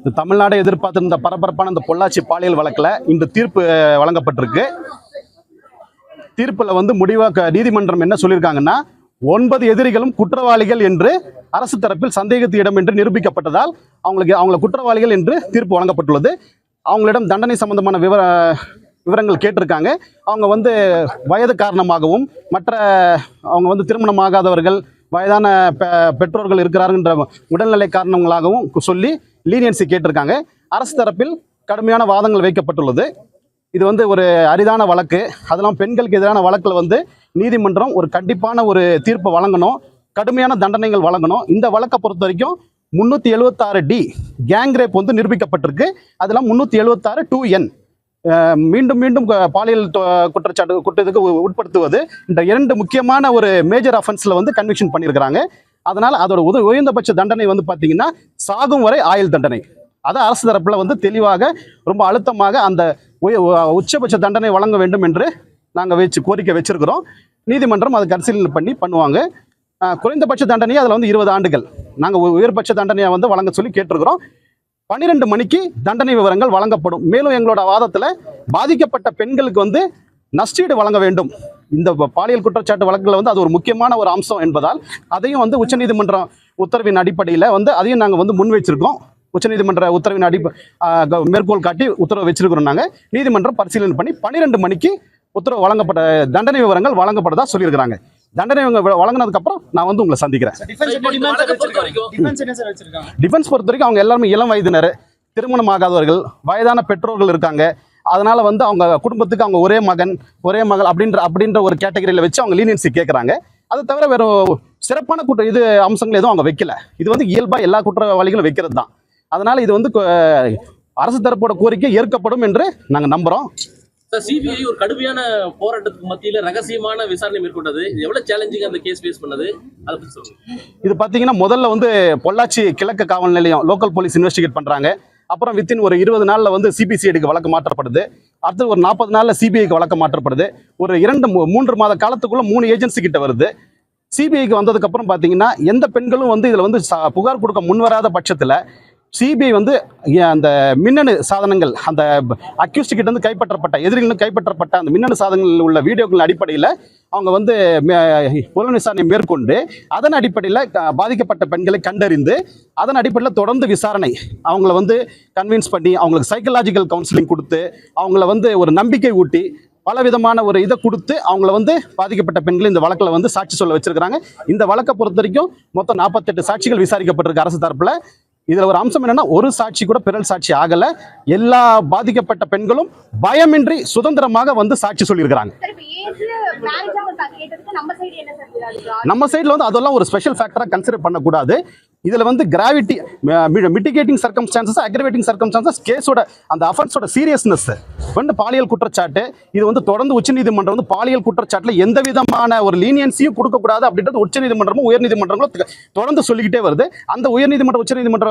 இந்த தமிழ்நாடு எதிர்பார்த்திருந்த பரபரப்பான இந்த பொள்ளாச்சி பாலியல் வழக்கில் இன்று தீர்ப்பு வழங்கப்பட்டிருக்கு. தீர்ப்பில் வந்து முடிவாக நீதிமன்றம் என்ன சொல்லியிருக்காங்கன்னா ஒன்பது எதிரிகளும் குற்றவாளிகள் என்று அரசு தரப்பில் சந்தேகத்து இடம் என்று நிரூபிக்கப்பட்டதால் அவங்களுக்கு அவங்கள குற்றவாளிகள் என்று தீர்ப்பு வழங்கப்பட்டுள்ளது. அவங்களிடம் தண்டனை சம்பந்தமான விவர விவரங்கள் கேட்டிருக்காங்க. அவங்க வந்து வயது காரணமாகவும் மற்ற அவங்க வந்து திருமணமாகாதவர்கள் வயதான பெ- பெற்றோர்கள் இருக்கிறாருன்ற உடல்நிலை காரணங்களாகவும் சொல்லி லீனியன்சி கேட்டிருக்காங்க. அரசு தரப்பில் கடுமையான வாதங்கள் வைக்கப்பட்டுள்ளது. இது வந்து ஒரு அரிதான வழக்கு. அதெல்லாம் பெண்களுக்கு எதிரான வழக்கில் வந்து நீதிமன்றம் ஒரு கண்டிப்பான ஒரு தீர்ப்பை வழங்கணும். கடுமையான தண்டனைகள் வழங்கணும். இந்த வழக்கை பொறுத்த வரைக்கும் முந்நூற்றி எழுபத்தாறு டி கேங் ரேப் வந்து நிரூபிக்கப்பட்டிருக்கு. அதெல்லாம் முந்நூற்றி எழுபத்தாறு டூ என். மீண்டும் மீண்டும் பாலியல் தொ- குற்றச்சாட்டு குற்றத்துக்கு உ- உட்படுத்துவது. இந்த இரண்டு முக்கியமான ஒரு மேஜர் அஃபென்ஸில் வந்து கன்விக்ஷன் பண்ணியிருக்கிறாங்க. அதனால் அதோட உத உயர்ந்தபட்ச தண்டனை வந்து பார்த்தீங்கன்னா சாகும் வரை ஆயுள் தண்டனை. அதை அரசு தரப்பில் வந்து தெளிவாக ரொம்ப அழுத்தமாக அந்த உய- உச்சபட்ச தண்டனை வழங்க வேண்டும் என்று நாங்கள் வச்சு கோரிக்கை வச்சிருக்கிறோம். நீதிமன்றம் அதை பரிசீலனை பண்ணி பண்ணுவாங்க. குறைந்தபட்ச தண்டனையை அதில் வந்து இருபது ஆண்டுகள். நாங்கள் உயர்பட்ச தண்டனையை வந்து வழங்க சொல்லி கேட்டிருக்கிறோம். பன்னிரெண்டு மணிக்கு தண்டனை விவரங்கள் வழங்கப்படும். மேலும் எங்களோட வாதத்தில் பாதிக்கப்பட்ட பெண்களுக்கு வந்து நஷ்டீடு வழங்க வேண்டும். இந்த பாலியல் குற்றச்சாட்டு வழக்குல வந்து அது ஒரு முக்கியமான ஒரு அம்சம் என்பதால் அதையும் வந்து உச்சநீதிமன்றம் உத்தரவின் அடிப்படையில் வந்து அதையும் நாங்கள் வந்து முன் வச்சிருக்கோம் உச்சநீதிமன்ற உத்தரவின் அடி மேற்கோள் காட்டி உத்தரவு வச்சிருக்கிறோம் நாங்கள் நீதிமன்றம் பரிசீலனை பண்ணி பன்னிரெண்டு மணிக்கு உத்தரவு வழங்கப்பட்ட தண்டனை விவரங்கள் வழங்கப்பட்டதா சொல்லியிருக்கிறாங்க. தண்டனை விவரங்கள் வழங்கினதுக்கு அப்புறம் நான் வந்து உங்களை சந்திக்கிறேன். டிஃபென்ஸ் பொறுத்த வரைக்கும் அவங்க எல்லாருமே இளம் வயதினர் திருமணமாகாதவர்கள் வயதான பெற்றோர்கள் இருக்காங்க. அதனால வந்து அவங்க குடும்பத்துக்கு அவங்க ஒரே மகன் ஒரே மகள் அப்படின்ற அப்படின்ற ஒரு கேட்டகரியில் வச்சு அவங்க லீனியன்சி கேட்குறாங்க அதை தவிர வேற சிறப்பான குற்ற இது அம்சங்கள் எதுவும் அவங்க வைக்கல. இது வந்து இயல்பாக எல்லா குற்றவாளிகளும் வைக்கிறது தான் அதனால இது வந்து அரசு தரப்போட கோரிக்கை ஏற்கப்படும் என்று நாங்கள் நம்புகிறோம் சிபிஐ ஒரு கடுமையான போராட்டத்துக்கு மத்தியில ரகசியமான விசாரணை மேற்கொண்டது. இது எவ்வளவு சேலஞ்சிங் அந்த கேஸ் ஃபேஸ் பண்ணது? அதை பத்தி சொல்லுங்க. இது பார்த்தீங்கன்னா முதல்ல வந்து பொள்ளாச்சி கிழக்கு காவல் நிலையம் லோக்கல் போலீஸ் இன்வெஸ்டிகேட் பண்ணுறாங்க அப்புறம் வித்தின் ஒரு இருபது நாளில் வந்து சிபிசிஐடிக்கு வழக்கு மாற்றப்படுது. அடுத்து ஒரு நாற்பது நாளில் சிபிஐக்கு வழக்கு மாற்றப்படுது. ஒரு இரண்டு மூ- மூன்று மாத காலத்துக்குள்ளே மூணு ஏஜென்சி கிட்ட வருது. சிபிஐக்கு வந்ததுக்கப்புறம் பார்த்தீங்கன்னா எந்த பெண்களும் வந்து இதில் வந்து ச- புகார் கொடுக்க முன்வராத பட்சத்தில் சிபிஐ வந்து அந்த மின்னணு சாதனங்கள் அந்த அக்யூஸ்ட் கிட்ட இருந்து கைப்பற்றப்பட்ட எதிரிகளும் கைப்பற்றப்பட்ட அந்த மின்னணு சாதனங்களில் உள்ள வீடியோக்கள் அடிப்படையில் அவங்க வந்து மே- புலன் விசாரணை மேற்கொண்டு அதன் அடிப்படையில் க- பாதிக்கப்பட்ட பெண்களை கண்டறிந்து அதன் அடிப்படையில் தொடர்ந்து விசாரணை. அவங்கள வந்து கன்வின்ஸ் பண்ணி அவங்களுக்கு சைக்கலாஜிக்கல் கவுன்சிலிங் கொடுத்து அவங்கள வந்து ஒரு நம்பிக்கை ஊட்டி பல விதமான ஒரு இதை கொடுத்து அவங்கள வந்து பாதிக்கப்பட்ட பெண்கள் இந்த வழக்கில் வந்து சாட்சி சொல்ல வச்சிருக்கிறாங்க. இந்த வழக்கை பொறுத்த வரைக்கும் மொத்தம் நாற்பத்தெட்டு சாட்சிகள் விசாரிக்கப்பட்டிருக்கு அரசு தரப்பில். இதில் ஒரு அம்சம் என்னன்னா ஒரு சாட்சி கூட பிறல் சாட்சி ஆகலை. எல்லா பாதிக்கப்பட்ட பெண்களும் பயமின்றி சுதந்திரமாக வந்து சாட்சி சொல்லியிருக்கிறாங்க. நம்ம சைடில் வந்து அதெல்லாம் ஒரு ஸ்பெஷல் ஃபேக்டராக கன்சிடர் பண்ணக்கூடாது. இதில் வந்து gravity mitigating circumstances aggravating circumstances கேஸோட அந்த அஃபென்ஸோட சீரியஸ்னஸ் வந்து பாலியல் குற்றச்சாட்டு இது வந்து தொடர்ந்து உச்சநீதிமன்றம் வந்து பாலியல் குற்றச்சாட்டில் எந்த விதமான ஒரு லீனியன்சியும் கொடுக்கக்கூடாது அப்படின்றது உச்சநீதிமன்றமும் உயர்நீதிமன்றங்களும் தொடர்ந்து சொல்லிக்கிட்டே வருது. அந்த உயர்நீதிமன்ற உச்சநீதிமன்ற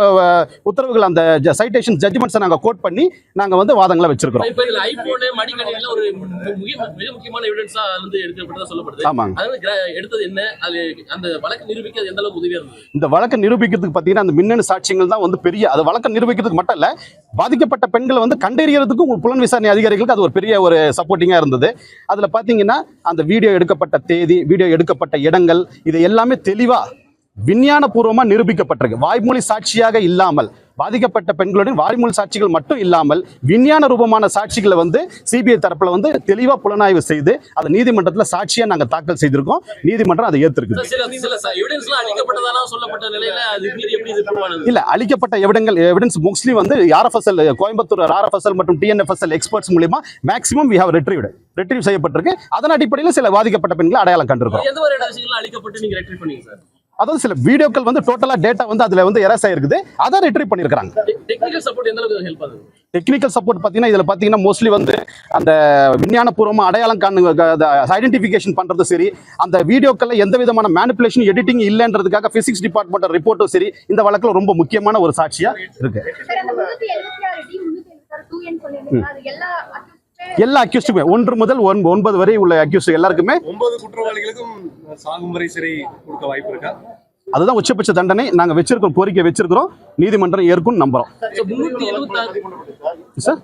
உத்தரவுகள் அந்த சைட்டேஷன் ஜட்ஜ்மெண்ட்ஸை நாங்கள் கோட் பண்ணி நாங்கள் வந்து வாதங்களை வச்சிருக்கிறோம். அந்த வழக்கு நிரூபிக்க நிரூபிக்கிறதுக்கு பார்த்தீங்கன்னா அந்த மின்னணு சாட்சியங்கள் தான் வந்து பெரிய அது வழக்கம் நிரூபிக்கிறதுக்கு மட்டும் இல்லை பாதிக்கப்பட்ட பெண்களை வந்து கண்டறியறதுக்கும் புலன் விசாரணை அதிகாரிகளுக்கு அது ஒரு பெரிய ஒரு சப்போர்ட்டிங்காக இருந்தது. அதில் பார்த்தீங்கன்னா அந்த வீடியோ எடுக்கப்பட்ட தேதி வீடியோ எடுக்கப்பட்ட இடங்கள் இது எல்லாமே தெளிவாக விஞ்ஞானபூர்வமாக நிரூபிக்கப்பட்டிருக்கு. வாய்மொழி சாட்சியாக இல்லாமல் பாதிக்கப்பட்ட பெண்களுடன் வாய்மொழி சாட்சிகள் மட்டும் இல்லாமல் விஞ்ஞான ரூபமான சாட்சிகளை வந்து சிபிஐ தரப்புல வந்து தெளிவாக புலனாய்வு செய்து அதை நீதிமன்றத்தில் சாட்சியாக நாங்கள் தாக்கல் செய்திருக்கோம். நீதிமன்றம் அதை ஏற்றிருக்கு இல்ல அளிக்கப்பட்ட எவிடங்கள் எவிடன்ஸ் மோஸ்ட்லி வந்து ஆர்எஃப்எஸ்எல் கோயம்புத்தூர் ஆர்எஃப்எஸ்எல் மற்றும் டிஎன்எஃப்எஸ்எல் எக்ஸ்பர்ட்ஸ் மூலியமா maximum we have retrieved retrieve செய்யப்பட்டிருக்கு. அதன் அடிப்படையில் சில பாதிக்கப்பட்ட பெண்களை அடையாளம் கண்டிருக்கோம் அதாவது சில வீடியோக்கள் வந்து டோட்டலா டேட்டா வந்து அதுல வந்து எரஸ் ஆயிருக்குது. அதை ரெட்ரீவ் பண்ணியிருக்காங்க டெக்னிக்கல் சப்போர்ட் எந்த அளவுக்கு ஹெல்ப் ஆகுது? டெக்னிக்கல் சப்போர்ட் பார்த்தீங்கன்னா இதில் பார்த்தீங்கன்னா மோஸ்ட்லி வந்து அந்த விஞ்ஞானபூர்வமாக அடையாளம் காணு ஐடென்டிஃபிகேஷன் பண்ணுறது சரி அந்த வீடியோக்களில் எந்த விதமான மேனிப்புலேஷன் எடிட்டிங் இல்லைன்றதுக்காக ஃபிசிக்ஸ் டிபார்ட்மெண்ட் ரிப்போர்ட்டும் சரி இந்த வழக்கில் ரொம்ப முக்கியமான ஒரு சாட்சியாக இருக்கு. எல்லா அக்யூஸ்டுமே ஒன்று முதல் ஒன் ஒன்பது வரை உள்ள அக்யூஸ்ட் எல்லாருக்குமே. ஒன்பது குற்றவாளிகளுக்கும் சாகும் வரை சிறை கொடுக்க வாய்ப்பு இருக்கா? அதுதான் உச்சபட்ச தண்டனை. நாங்க வச்சிருக்கோம் கோரிக்கை வச்சிருக்கிறோம். நீதிமன்றம் ஏற்கும் நம்புறோம். சார்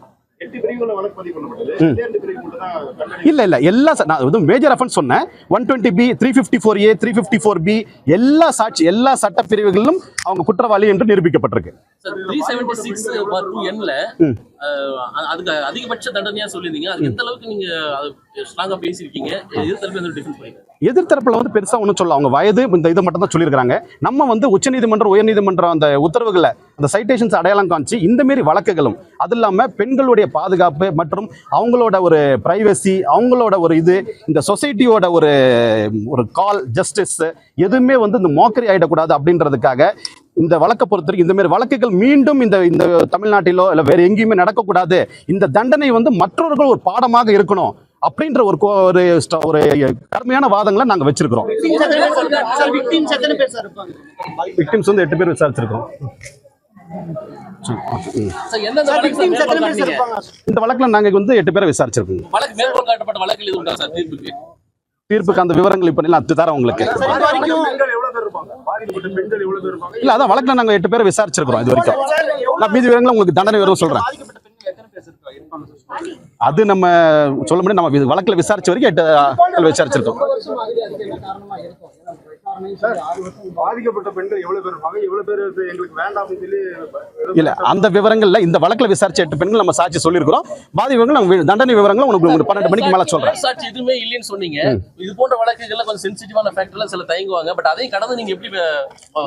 இல்ல இல்ல. எல்லா நான் மேஜர் அஃபென்ஸ் சொன்னேன். One twenty B three fifty four A three fifty four B எல்லா சாட்சி எல்லா சட்ட பிரிவுகளிலும் அவங்க குற்றவாளி என்று நிரூபிக்கப்பட்டிருக்கு. அதுக்கு அதிகபட்ச தண்டனையா சொல்லியிருந்தீங்க. அது எந்த அளவுக்கு நீங்க ஸ்ட்ராங்கா பேசியிருக்கீங்க? எதிர்த்தரப்புல வந்து பெருசா ஒன்றும் சொல்ல அவங்க வயது இந்த இதை மட்டும் தான் சொல்லியிருக்காங்க நம்ம வந்து உச்சநீதிமன்றம் உயர்நீதிமன்றம் அந்த உத்தரவுகளை அந்த சைட்டேஷன்ஸ் அடையாளம் காமிச்சு இந்த மாரி வழக்குகளும் அது இல்லாம பெண்களுடைய பாதுகாப்பு மற்றும் அவங்களோட ஒரு பிரைவசி அவங்களோட ஒரு இது இந்த சொசைட்டியோட ஒரு ஒரு கால் ஜஸ்டிஸ் எதுவுமே வந்து இந்த மோக்கரி ஆயிடக்கூடாது அப்படின்றதுக்காக இந்த வழக்கை பொறுத்த வரைக்கும் இந்த மாதிரி வழக்குகள் மீண்டும் இந்த இந்த தமிழ்நாட்டிலோ இல்லை வேற எங்கேயுமே நடக்கக்கூடாது. இந்த தண்டனை வந்து மற்றவர்கள் ஒரு பாடமாக இருக்கணும் அப்படின்ற ஒரு கோ- ஒரு ஒரு கடுமையான வாதங்களை நாங்க வச்சிருக்கிறோம். விக்டிம்ஸ் வந்து எட்டு பேர் விசாரிச்சிருக்கோம்? இந்த வழக்குல நாங்க வந்து எட்டு பேரை விசாரிச்சிருக்கோம். தீர்ப்புக்கு அந்த விவரங்கள் இப்ப நான் தரேன் உங்களுக்கு. இல்ல அதான் வழக்குல நாங்க எட்டு பேரை விசாரிச்சிருக்கிறோம் இது வரைக்கும். நான் மீதி விவரங்களை உங்களுக்கு தண்டனை விவரம் சொல்றேன். அது நம்ம சொல்ல முடியும் நம்ம வழக்குல விசாரிச்ச வரைக்கும் எட்டு விசாரிச்சிருக்கோம். பாதிக்கப்பட்ட பெண்கள் எவ்வளவு பேர் இருப்பாங்க? எவ்வளவு பேர் எங்களுக்கு வேண்டாம் அப்படின்னு சொல்லி இல்ல அந்த விவரங்கள்ல இந்த வழக்குல விசாரிச்ச எட்டு பெண்கள் நம்ம சாட்சி சொல்லியிருக்கிறோம். பாதி விவரங்கள் நாங்க வி- தண்டனை விவரங்களை உங்களுக்கு பன்னெண்டு மணிக்கு மேல சொல்றேன். சாட்சி எதுவுமே இல்லைன்னு சொன்னீங்க. இது போன்ற வழக்குகள்ல கொஞ்சம் சென்சிட்டிவான ஃபேக்டர்ல சில தயங்குவாங்க. பட் அதையும் கடந்து நீங்க எப்படி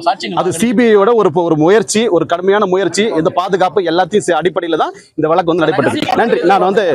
சாட்சியங்கள் அது? சிபிஐயோட ஒரு ஒரு முயற்சி ஒரு கடுமையான முயற்சி இந்த பாதுகாப்பு எல்லாத்தையும் அடிப்படையில தான் இந்த வழக்கு வந்து நடைபெற்றது. நன்றி. நான் வந்து